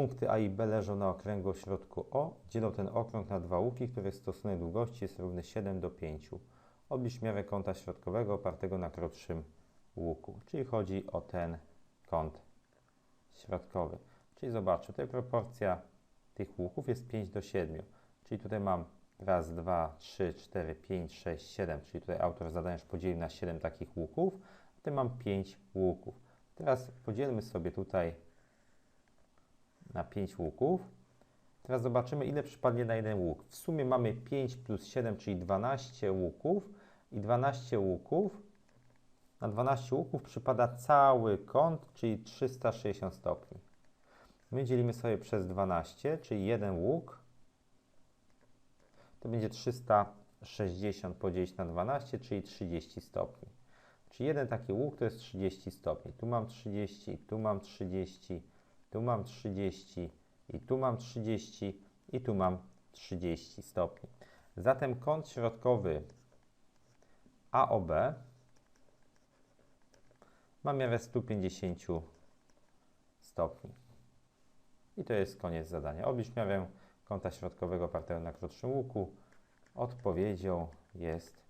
Punkty A i B leżą na okręgu o środku O. Dzielą ten okrąg na dwa łuki, których stosunek długości jest równy 7 do 5. Odbliż miarę kąta środkowego opartego na krótszym łuku. Czyli chodzi o ten kąt środkowy. Czyli zobaczcie, tutaj proporcja tych łuków jest 5 do 7. Czyli tutaj mam raz, dwa, trzy, cztery, pięć, sześć, siedem. Czyli tutaj autor zadania już podzielił na 7 takich łuków. Tutaj mam 5 łuków. Teraz podzielmy sobie tutaj na 5 łuków. Teraz zobaczymy, ile przypadnie na jeden łuk. W sumie mamy 5 plus 7, czyli 12 łuków. I 12 łuków, na 12 łuków przypada cały kąt, czyli 360 stopni. My dzielimy sobie przez 12, czyli jeden łuk. To będzie 360 podzielić na 12, czyli 30 stopni. Czyli jeden taki łuk to jest 30 stopni. Tu mam 30, tu mam 30, tu mam 30 i tu mam 30 i tu mam 30 stopni. Zatem kąt środkowy AOB ma miarę 150 stopni. I to jest koniec zadania. Oblicz miarę kąta środkowego opartego na krótszym łuku. Odpowiedzią jest